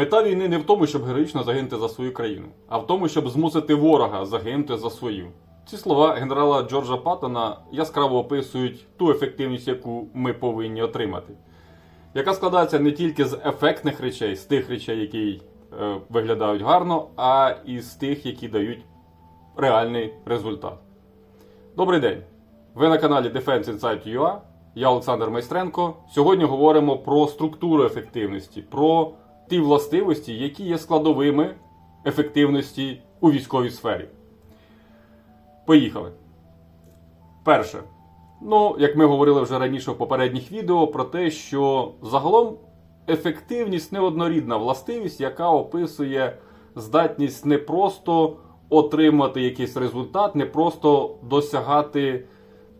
Мета війни не в тому, щоб героїчно загинути за свою країну, а в тому, щоб змусити ворога загинути за свою. Ці слова генерала Джорджа Паттона яскраво описують ту ефективність, яку ми повинні отримати, яка складається не тільки з ефектних речей, з тих речей, які е, виглядають гарно, а і з тих, які дають реальний результат. Добрий день! Ви на каналі Defense Insight UA. Я Олександр Майстренко. Сьогодні говоримо про структуру ефективності, про ті властивості, які є складовими ефективності у військовій сфері. Поїхали. Перше. Ну, як ми говорили вже раніше в попередніх відео, про те, що загалом ефективність неоднорідна властивість, яка описує здатність не просто отримати якийсь результат, не просто досягати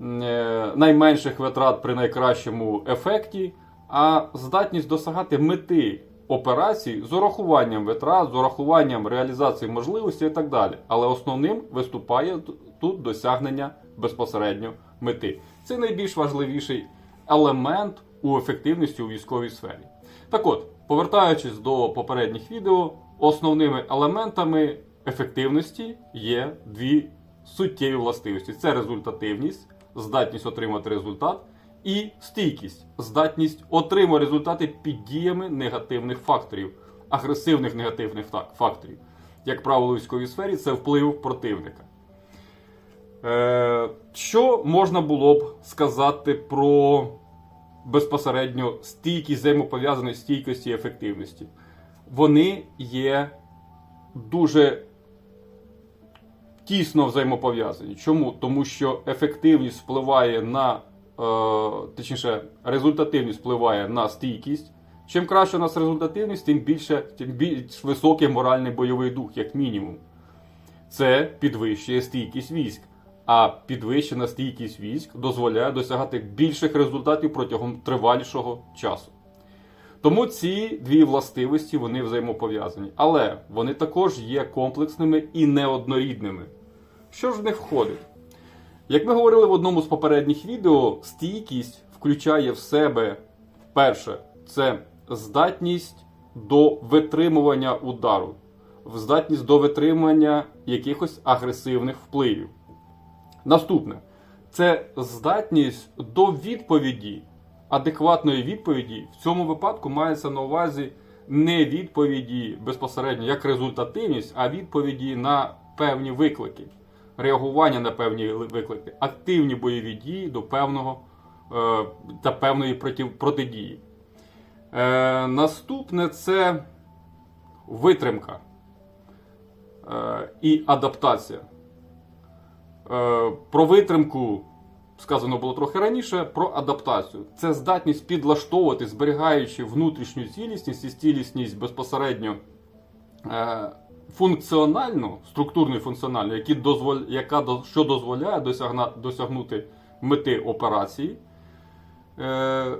е, найменших витрат при найкращому ефекті, а здатність досягати мети операцій з урахуванням витрат, з урахуванням реалізації можливостей і так далі. Але основним виступає тут досягнення безпосередньо мети. Це найбільш важливіший елемент у ефективності у військовій сфері. Так от, повертаючись до попередніх відео, основними елементами ефективності є дві суттєві властивості: це результативність, здатність отримати результат, і стійкість, здатність отримати результати під діями негативних факторів, агресивних негативних факторів. Як правило, у військовій сфері це вплив противника. Е, що можна було б сказати про безпосередньо стійкість взаємопов'язаної стійкості і ефективності? Вони є дуже тісно взаємопов'язані. Чому? Тому що ефективність впливає на, точніше, результативність впливає на стійкість. Чим краще у нас результативність, тим більше, тим більш високий моральний бойовий дух, як мінімум. Це підвищує стійкість військ. А підвищена стійкість військ дозволяє досягати більших результатів протягом тривалішого часу. Тому ці дві властивості вони взаємопов'язані. Але вони також є комплексними і неоднорідними. Що ж в них входить? Як ми говорили в одному з попередніх відео, стійкість включає в себе перше, це здатність до витримування удару, здатність до витримання якихось агресивних впливів. Наступне це здатність до відповіді, адекватної відповіді. В цьому випадку мається на увазі не відповіді безпосередньо як результативність, а відповіді на певні виклики, реагування на певні виклики, активні бойові дії до певного е, та певної проти- протидії. Е, наступне це витримка е, і адаптація. Про витримку сказано було трохи раніше. Про адаптацію це здатність підлаштовувати, зберігаючи внутрішню цілісність і цілісність безпосередньо функціональну, структурну і функціональну, які дозволь, яка що дозволяє досягна, досягнути мети операції. Е,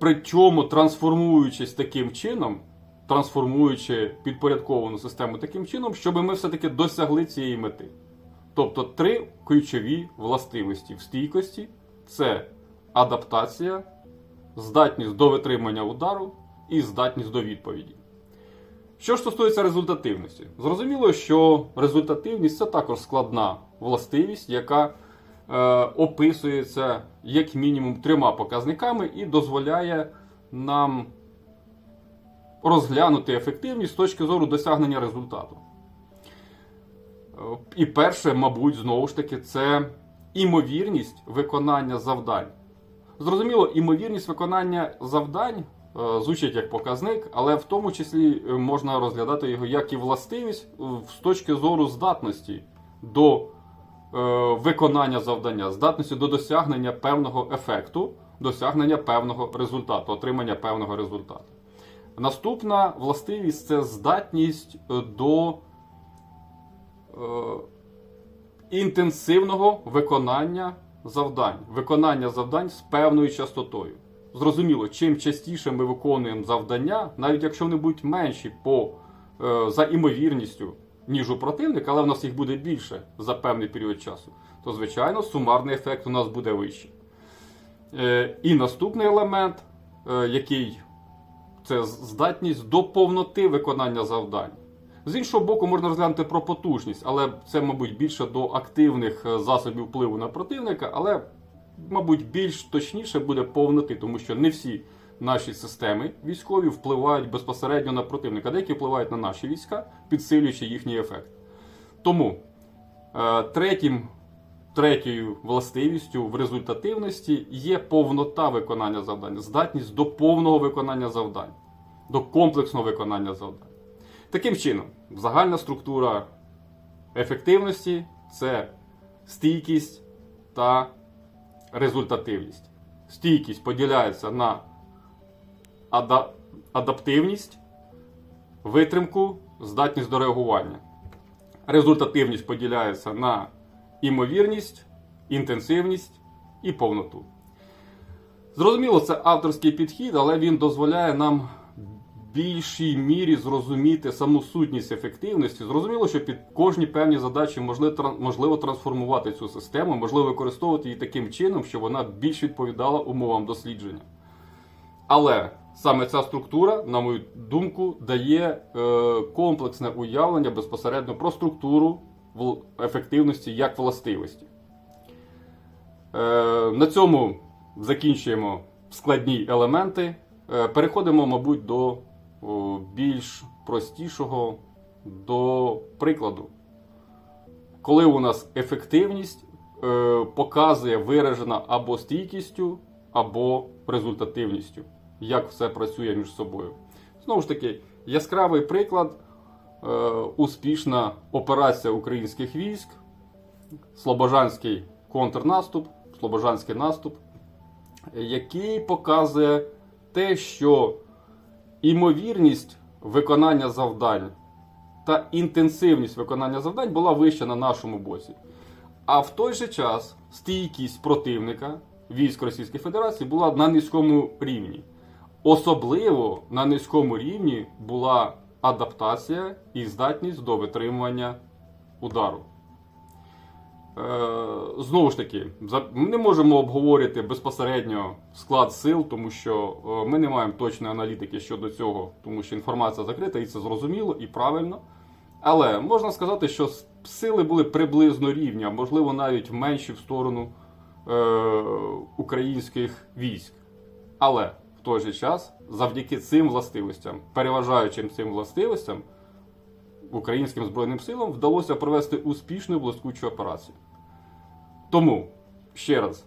Причому трансформуючись таким чином, трансформуючи підпорядковану систему таким чином, щоб ми все-таки досягли цієї мети. Тобто три ключові властивості в стійкості це адаптація, здатність до витримання удару і здатність до відповіді. Що ж стосується результативності, зрозуміло, що результативність це також складна властивість, яка е, описується як мінімум трьома показниками і дозволяє нам розглянути ефективність з точки зору досягнення результату. Е, І перше, мабуть, знову ж таки, це імовірність виконання завдань. Зрозуміло, імовірність виконання завдань звучить як показник, але в тому числі е, можна розглядати його як і властивість е, з точки зору здатності до е, виконання завдання, здатності до досягнення певного ефекту, досягнення певного результату, отримання певного результату. Наступна властивість це здатність е, до е, інтенсивного виконання завдань, виконання завдань з певною частотою. Зрозуміло, чим частіше ми виконуємо завдання, навіть якщо вони будуть менші по, е, за імовірністю, ніж у противника, але в нас їх буде більше за певний період часу, то звичайно сумарний ефект у нас буде вищий. Е, і наступний елемент, е, який це здатність до повноти виконання завдань. З іншого боку, можна розглянути про потужність, але це, мабуть, більше до активних е, засобів впливу на противника, але, мабуть, більш точніше буде повноти, тому що не всі наші системи військові впливають безпосередньо на противника, деякі впливають на наші війська, підсилюючи їхній ефект. Тому е, третім, третьою властивістю в результативності є повнота виконання завдань, здатність до повного виконання завдань, до комплексного виконання завдань. Таким чином, загальна структура ефективності це стійкість та результативність. Стійкість поділяється на ада- адаптивність, витримку, здатність до реагування. Результативність поділяється на імовірність, інтенсивність і повноту. Зрозуміло, це авторський підхід, але він дозволяє нам більшій мірі зрозуміти саму сутність ефективності. Зрозуміло, що під кожні певні задачі можливо, трансформувати цю систему, можливо використовувати її таким чином, щоб вона більш відповідала умовам дослідження. Але саме ця структура, на мою думку, дає е, комплексне уявлення безпосередньо про структуру ефективності як властивості. Е, на цьому закінчуємо складні елементи. Е, переходимо, мабуть, до більш простішого, до прикладу. Коли у нас ефективність е, показує виражена або стійкістю, або результативністю, як все працює між собою. Знову ж таки, яскравий приклад е, успішна операція українських військ, Слобожанський контрнаступ, Слобожанський наступ, який показує те, що імовірність виконання завдань та інтенсивність виконання завдань була вища на нашому боці. А в той же час стійкість противника військ Російської Федерації була на низькому рівні. Особливо на низькому рівні була адаптація і здатність до витримування удару. Е, Знову ж таки, ми не можемо обговорити безпосередньо склад сил, тому що е, ми не маємо точної аналітики щодо цього, тому що інформація закрита, і це зрозуміло і правильно. Але можна сказати, що сили були приблизно рівні, а можливо навіть менші в сторону е, українських військ. Але в той же час, завдяки цим властивостям, переважаючим цим властивостям, українським збройним силам вдалося провести успішну блискучу операцію. Тому, ще раз,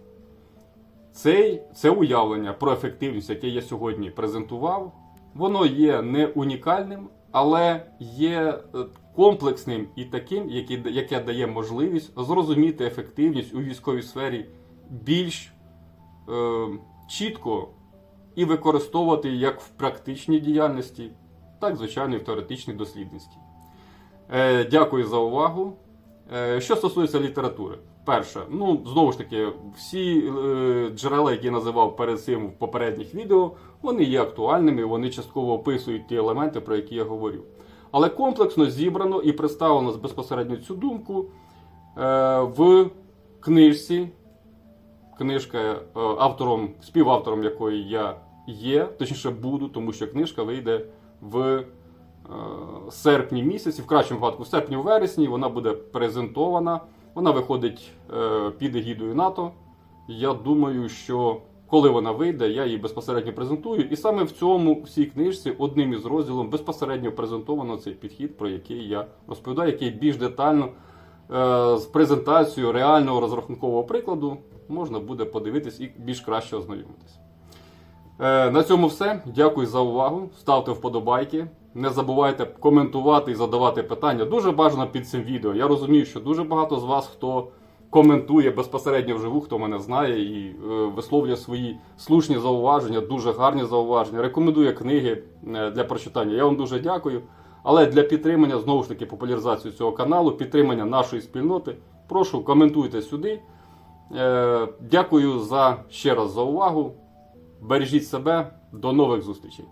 цей, це уявлення про ефективність, яке я сьогодні презентував, воно є не унікальним, але є е, комплексним і таким, яке, дає можливість зрозуміти ефективність у військовій сфері більш е, чітко і використовувати як в практичній діяльності, так, звичайно, і в теоретичній дослідності. Е, дякую за увагу. Е, що стосується літератури, перше, ну знову ж таки, всі е, джерела, які я називав перед цим в попередніх відео, вони є актуальними, вони частково описують ті елементи, про які я говорю. Але комплексно зібрано і представлено безпосередньо цю думку е, в книжці. Книжка, автором, співавтором якої я є, точніше буду, тому що книжка вийде в серпні місяці, в кращому випадку, в серпні-вересні, вона буде презентована. Вона виходить е, під егідою НАТО. Я думаю, що коли вона вийде, я її безпосередньо презентую. І саме в цьому всій книжці одним із розділів безпосередньо презентовано цей підхід, про який я розповідаю, який більш детально е, з презентацією реального розрахункового прикладу можна буде подивитись і більш краще ознайомитись. Е, На цьому все. Дякую за увагу. Ставте вподобайки. Не забувайте коментувати і задавати питання. Дуже бажано під цим відео. Я розумію, що дуже багато з вас, хто коментує безпосередньо вживу, хто мене знає і е, висловлює свої слушні зауваження, дуже гарні зауваження. Рекомендує книги е, для прочитання. Я вам дуже дякую. Але для підтримання знову ж таки популяризації цього каналу, підтримання нашої спільноти, прошу коментуйте сюди. Е, Дякую за ще раз за увагу. Бережіть себе. До нових зустрічей.